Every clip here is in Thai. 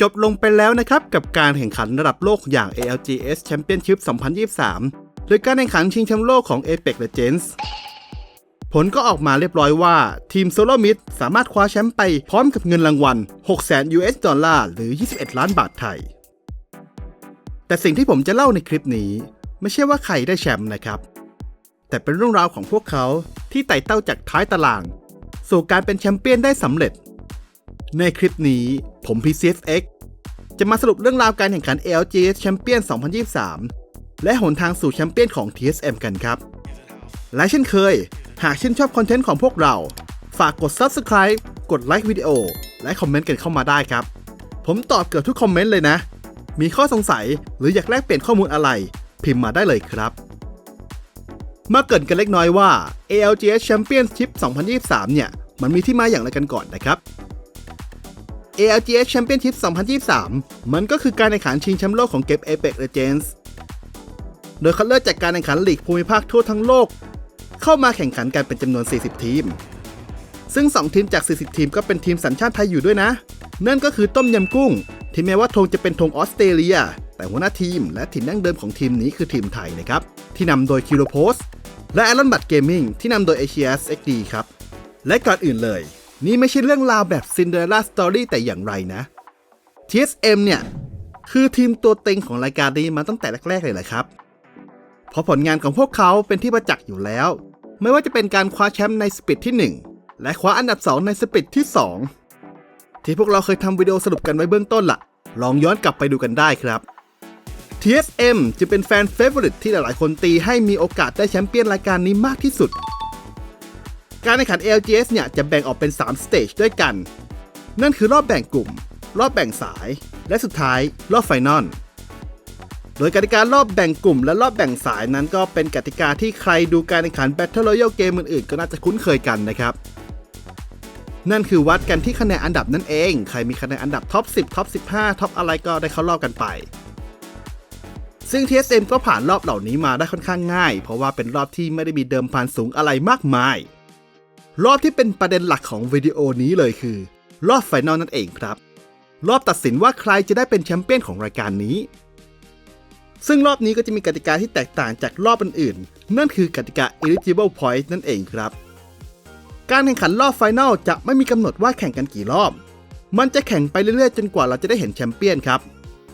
จบลงไปแล้วนะครับ กับการแข่งขันระดับโลกอย่าง ALGS Championship 2023โดยการแข่งขันชิงแชมป์โลกของ Apex Legends ผลก็ออกมาเรียบร้อยว่า ทีม Solo Mid สามารถคว้าแชมป์ไปพร้อมกับเงินรางวัล 600,000 US ดอลลาร์หรือ 21 ล้านบาทไทย แต่สิ่งที่ผมจะเล่าในคลิปนี้ ไม่ใช่ว่าใครได้แชมป์นะครับ แต่เป็นเรื่องราวของพวกเขาที่ไต่เต้าจากท้ายตาราง สู่การเป็นแชมเปี้ยนได้สำเร็จ ในคลิปนี้ผม PCFX จะมาสรุปเรื่องราวการแข่งขัน LGS Champion 2023 และหนทางสู่แชมเปี้ยนของ TSM กันครับ และเช่นเคย หากชื่นชอบคอนเทนต์ของพวกเรา ฝากกด Subscribe กดไลค์วิดีโอ และคอมเมนต์กันเข้ามาได้ครับ ผมตอบเกือบทุกคอมเมนต์เลยนะ มีข้อสงสัยหรืออยากแลกเปลี่ยนข้อมูลอะไร พิมพ์มาได้เลยครับ มาเกรินกันเล็กน้อยว่า ALGS Championship 2023 เนี่ย มันมีที่มาอย่างไรกันก่อนนะครับ ALGS Championship 2023 มันก็คือการแข่งขันชิงแชมป์โลกของเกม Apex Legends โดยคัดเลือกจากการแข่งขันลีกภูมิภาคทั่วทั้งโลก เข้ามาแข่งขันกันเป็นจำนวน 40 ทีม ซึ่ง 2 ทีมจาก 40 ทีมก็เป็นทีมสัญชาติไทยอยู่ด้วยนะ นั่นก็คือต้มยำกุ้ง ที่แม้ว่าธงจะเป็นธงออสเตรเลีย แต่หัวหน้าทีมและถิ่นดั้งเดิมของทีมนี้คือทีมไทยนะครับ ที่นำโดยคิโ o โพสและ a อ o n บัตเกมมิ่งที่นำโดย ACS XD ครับ และก่อนอื่นเลย นี่ไม่ใช่เรื่องราวแบบ Cinderella Story แต่อย่างไรนะ TSM เนี่ย คือทีมตัวเต็งของรายการนี้มาตั้งแต่แรก ๆ เลยแหละครับ เพราะผลงานของพวกเขาเป็นที่ประจักษ์อยู่แล้ว ไม่ว่าจะเป็นการคว้าแชมป์ในสปิดที่ 1 และคว้าอันดับ 2 ในสปิดที่ 2 ที่พวกเราเคยทำวิดีโอสรุปกันไว้เบื้องต้นละ่ะ ลองย้อนกลับไปดูกันได้ครับ TSM จะเป็นแฟนเฟเวอริตที่หลายๆ คนตีให้มีโอกาสได้แชมเปี้ยนรายการนี้มากที่สุด การแข่งขัน LGS เนี่ยจะแบ่งออกเป็น 3 สเตจด้วยกัน นั่นคือรอบแบ่งกลุ่ม รอบแบ่งสาย และสุดท้ายรอบไฟนอล โดยกติการอบแบ่งกลุ่มและรอบแบ่งสายนั้นก็เป็นกติกาที่ใครดูการแข่งขัน Battle Royale เกมอื่นๆ ก็น่าจะคุ้นเคยกันนะครับ นั่นคือวัดกันที่คะแนนอันดับนั่นเอง ใครมีคะแนนอันดับท็อป 10 ท็อป 15 ท็อปอะไรก็ได้เข้ารอบกันไปซึ่ง TSM ก็ผ่านรอบเหล่านี้มาได้ค่อนข้างง่าย เพราะว่าเป็นรอบที่ไม่ได้มีเดิมพันสูงอะไรมากมาย รอบที่เป็นประเด็นหลักของวิดีโอนี้เลยคือ รอบไฟนอลนั่นเองครับ รอบตัดสินว่าใครจะได้เป็นแชมเปี้ยนของรายการนี้ ซึ่งรอบนี้ก็จะมีกติกาที่แตกต่างจากรอบอื่นๆ นั่นคือกติกา eligible point นั่นเองครับ การแข่งขันรอบไฟนอลจะไม่มีกำหนดว่าแข่งกันกี่รอบ มันจะแข่งไปเรื่อยๆ จนกว่าเราจะได้เห็นแชมเปี้ยนครับ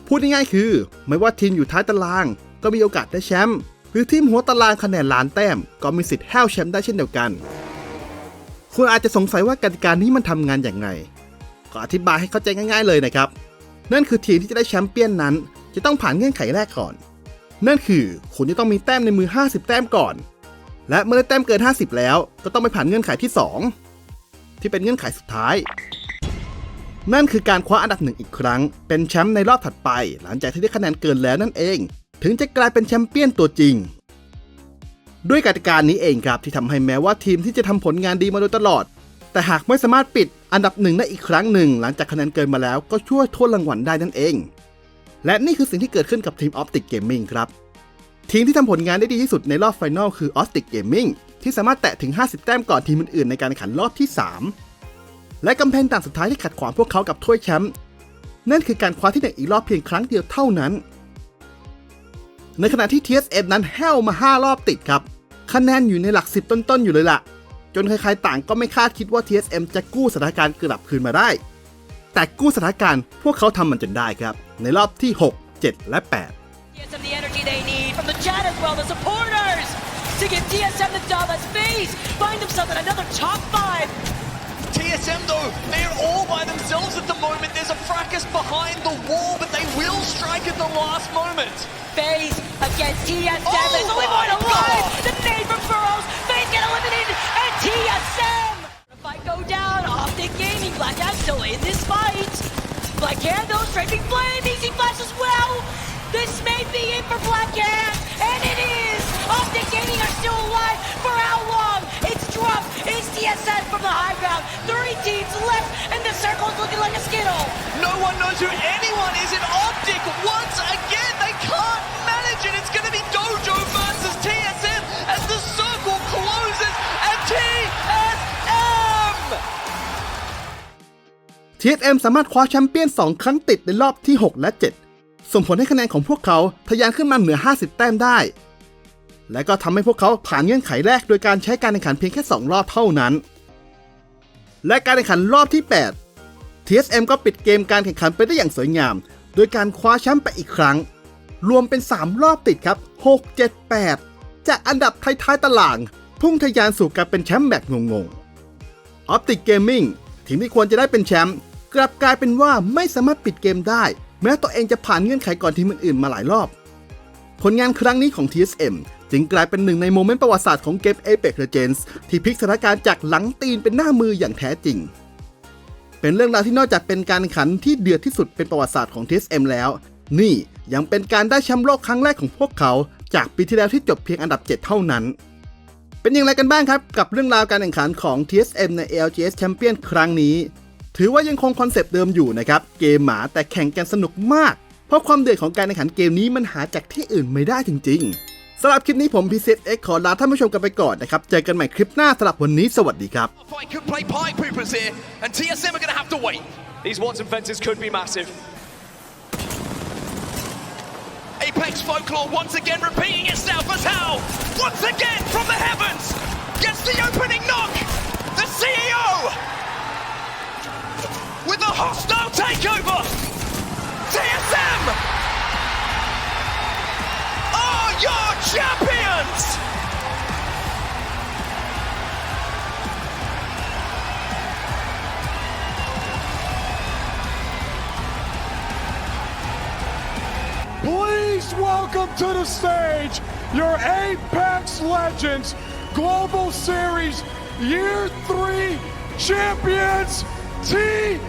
พูดง่ายๆคือ ไม่ว่าทีมอยู่ท้ายตาราง ก็มีโอกาสได้แชมป์หรือทีมหัวตารางคะแนนล้านแต้ม ก็มีสิทธิ์แห้วแชมป์ได้เช่นเดียวกัน คุณอาจจะสงสัยว่ากติกานี้มันทำงานอย่างไรก็อธิบายให้เข้าใจง่ายๆเลยนะครับ นั่นคือทีมที่จะได้แชมเปี้ยนนั้น จะต้องผ่านเงื่อนไขแรกก่อน นั่นคือคุณจะต้องมีแต้มในมือ 50 แต้มก่อน และเมื่อได้แต้มเกิน 50 แล้ว ก็ต้องไปผ่านเงื่อนไขที่ 2 ที่เป็นเงื่อนไขสุดท้าย นั่นคือการคว้าอันดับหนึ่งอีกครั้ง เป็นแชมป์ในรอบถัดไป หลังจากที่ได้คะแนนเกินแล้วนั่นเอง ถึงจะกลายเป็นแชมเปี้ยนตัวจริง ด้วยกติกานี้เองครับที่ทำให้แม้ว่าทีมที่จะทำผลงานดีมาโดยตลอด แต่หากไม่สามารถปิดอันดับหนึ่งได้อีกครั้งหนึ่ง หลังจากคะแนนเกินมาแล้วก็ช่วยถ้วยรางวัลได้นั่นเอง และนี่คือสิ่งที่เกิดขึ้นกับทีม Optic Gaming ครับ ทีมที่ทำผลงานได้ดีที่สุดในรอบไฟนอลคือ Optic Gaming ที่สามารถแตะถึง 50 แต้มก่อนทีมอื่นๆในการแข่งขันรอบที่ 3 และกำแพงต่างสุดท้ายที่ขัดขวางพวกเขากับถ้วยแชมป์นั่นคือการคว้าที่หนึ่งอีกรอบเพียงครั้งเดียวเท่านั้น ในขณะที่ TSM นั้นแห้วมา 5 รอบติดครับ คะแนนอยู่ในหลัก 10 ต้นๆ อยู่เลยล่ะ จนใครๆต่างก็ไม่คาดคิดว่า TSM จะกู้สถานการณ์กลับคืนมาได้ แต่กู้สถานการณ์พวกเขาทำมันจนได้ครับ ในรอบที่ 6 7 และ 8 TSM the energy they need from the chat as well, the supporters, to give TSM the job as FaZe find themselves in another top five. TSM though, they're all by themselves at the moment. There's a fracas behind the wall, but they will strike at the last moment. FaZe against TSM. Oh There's only one alive. The nade from Burrows. FaZe get eliminated, and TSM. The fight go down. Optic Gaming, Black Cat still in this fight. Black Cat though, strafing flame, easy flash as well. This may be it for Black Cat, and it is. Optic Gaming are still alive for how long? It's dropped. It's TSM from the high ground. Three teams left, and the circle's looking like a skittle. No one knows who anyone is in Optic. Once again, going to be Dojo versus TSM as the circle closes and TSM. TSM สามารถคว้าแชมเปี้ยน 2 ครั้งติดในรอบที่ 6 และ 7 ส่งผลให้คะแนนของพวกเขาทะยานขึ้นมาเหนือ 50 แต้มได้ และก็ทำให้พวกเขาผ่านเงื่อนไขแรกโดยการใช้การแข่งขันเพียงแค่ 2 รอบเท่านั้น และการแข่งขันรอบที่ 8 TSM ก็ปิดเกมการแข่งขันไปได้อย่างสวยงาม โดยการคว้าแชมป์ไปอีกครั้ง รวมเป็น 3 รอบติดครับ 6 7 8 จากอันดับท้ายๆตาราง พุ่งทะยานสู่การเป็นแชมป์แบบงงๆ Optic Gaming ทีมที่ควรจะได้เป็นแชมป์กลับกลายเป็นว่าไม่สามารถปิดเกมได้ แม้ตัวเองจะผ่านเงื่อนไขก่อนทีมอื่นๆมาหลายรอบ ผลงานครั้งนี้ของ TSM จึงกลายเป็นหนึ่งในโมเมนต์ประวัติศาสตร์ของเกม Apex Legends ที่พลิกสถานการณ์จากหลังตีนเป็นหน้ามืออย่างแท้จริง เป็นเรื่องราวที่นอกจากเป็นการขันที่เดือดที่สุดเป็นประวัติศาสตร์ของ TSM แล้ว นี่ยังเป็นการได้แชมป์โลกครั้งแรกของพวกเขาจากปีที่แล้วที่จบเพียงอันดับ 7 เท่านั้น เป็นอย่างไรกันบ้างครับ กับเรื่องราวการแข่งขันของ TSM ใน LGS Champion ครั้งนี้ ถือว่ายังคงคอนเซปต์เดิมอยู่นะครับ เกมหมาแต่แข่งกันสนุกมาก เพราะความเดือดของการแข่งขันเกมนี้มันหาจากที่อื่นไม่ได้จริง ๆสำหรับคลิปนี้ผมพีเซเอ็กขอลาท่านผู้ชมกันไปก่อนนะครับ เจอกันใหม่คลิปหน้าสำหรับวันนี้สวัสดีครับ These Watson fences could be massive. Apex folklore once again repeating itself as how, once again from the heavens, gets the opening knock. The CEO with a hostile takeover. TSM are oh, your champions. Welcome to the stage your Apex Legends Global Series Year 3 champions, TSM!